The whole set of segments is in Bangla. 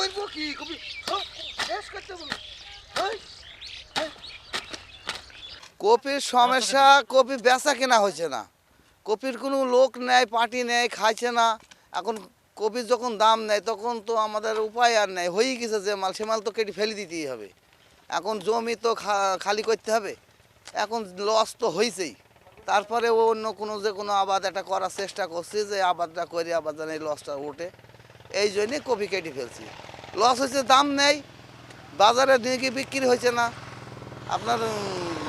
করব কি কবি কপির সমস্যা, কপি বেচা কেনা হয়েছে না। কপির কোনো লোক নেয় পার্টি নেয় খাইছে না। এখন কপির যখন দাম নেয় তখন তো আমাদের উপায় আর নেই। হয়েই গেছে যে মাল, সে মাল তো কেটে ফেলে দিতেই হবে। এখন জমি তো খালি করতে হবে। এখন লস তো হয়েছেই তারপরে ও অন্য কোনো যে কোনো আবাদ একটা করার চেষ্টা করছি যে আবাদটা করে আবার যেন এই লসটা ওঠে। এই জন্যে কপি কেটে ফেলছি। লস হয়েছে, দাম নেই। বাজারে দিয়ে কি বিক্রি হয়েছে না? আপনার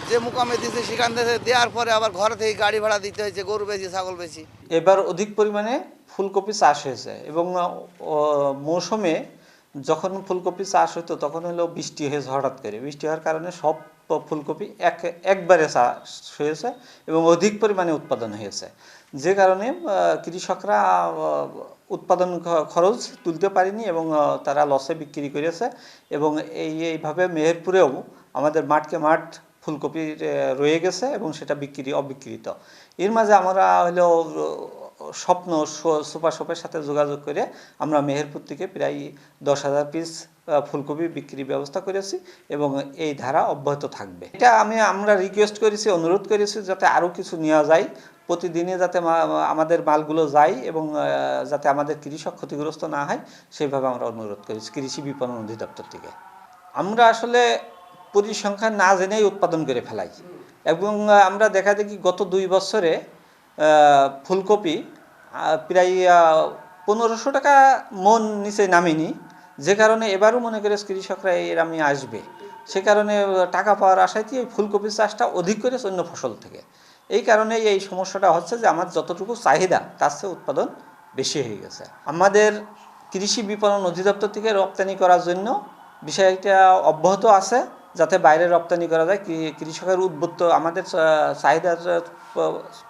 যে মুকামে দিয়েছে, সেখান থেকে দেওয়ার পরে আবার ঘরে থেকে গাড়ি ভাড়া দিতে হয়েছে, গরু বেশি ছাগল বেশি এবার অধিক পরিমাণে ফুলকপি চাষ হয়েছে এবং মৌসুমে যখন ফুলকপি চাষ হতো তখন হলো বৃষ্টি হয়েছে হঠাৎ করে। বৃষ্টি হওয়ার কারণে সব ফুলকপি এক, একবারে চাষ হয়েছে এবং অধিক পরিমাণে উৎপাদন হয়েছে। যে কারণে কৃষকরা উৎপাদন খরচ তুলতে পারেনি এবং তারা লসে বিক্রি করেছে এবং এই, এইভাবে মেহেরপুরেও আমাদের মাঠকে মাঠ ফুলকপি রয়ে গেছে এবং সেটা বিক্রি অবিকৃত এর মাঝে আমরা হলো স্বপ্ন সুপার শপের সাথে যোগাযোগ করে আমরা মেহেরপুর থেকে প্রায় দশ হাজার পিস ফুলকপি বিক্রির ব্যবস্থা করেছি এবং এই ধারা অব্যাহত থাকবে। এটা আমি, আমরা রিকোয়েস্ট করেছি, অনুরোধ করেছি যাতে আরও কিছু নেওয়া যায়। প্রতিদিনে যাতে আমাদের মালগুলো যায় এবং যাতে আমাদের কৃষক ক্ষতিগ্রস্ত না হয়, সেইভাবে আমরা অনুরোধ করেছি কৃষি বিপণন অধিদপ্তর থেকে। আমরা আসলে পরিসংখ্যান না জেনেই উৎপাদন করে ফেলাই। এবং আমরা দেখা দেখি গত দুই বছরে ফুলকপি প্রায় পনেরোশো টাকা মন নিচে নামেনি। যে কারণে এবারও মনে করে কৃষকরা এর আমি আসবে। সে কারণে টাকা পাওয়ার আশাতেই এই ফুলকপি চাষটা অধিক করে অন্য ফসল থেকে। এই কারণে এই সমস্যাটা হচ্ছে যে আমার যতটুকু চাহিদা, তার চেয়ে উৎপাদন বেশি হয়ে গেছে। আমাদের কৃষি বিপণন অধিদপ্তর থেকে রপ্তানি করার জন্য বিষয়টা অব্যাহত আছে। যাতে বাইরে রপ্তানি করা যায় কৃষকের উদ্বুদ্ধ, আমাদের চাহিদার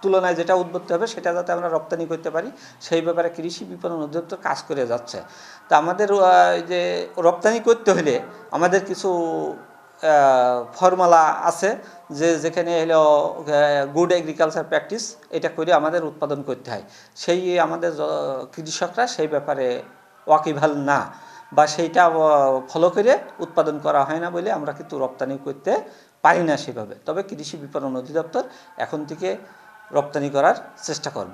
তুলনায় যেটা উদ্বুদ্ধ হবে সেটা যাতে আমরা রপ্তানি করতে পারি, সেই ব্যাপারে কৃষি বিপণন অধিদপ্তর কাজ করে যাচ্ছে। তা আমাদের যে রপ্তানি করতে হলে আমাদের কিছু ফর্মুলা আছে, যে যেখানে হলো গুড এগ্রিকালচার প্র্যাকটিস এটা করে আমাদের উৎপাদন করতে হয়। সেই আমাদের কৃষকরা সেই ব্যাপারে ওয়াকিভাল না। বা সেইটা ফলো করে উৎপাদন করা হয় না বলে আমরা কিন্তু রপ্তানি করতে পারি না সেভাবে। তবে কৃষি বিপণন অধিদপ্তর এখন থেকে রপ্তানি করার চেষ্টা করবে।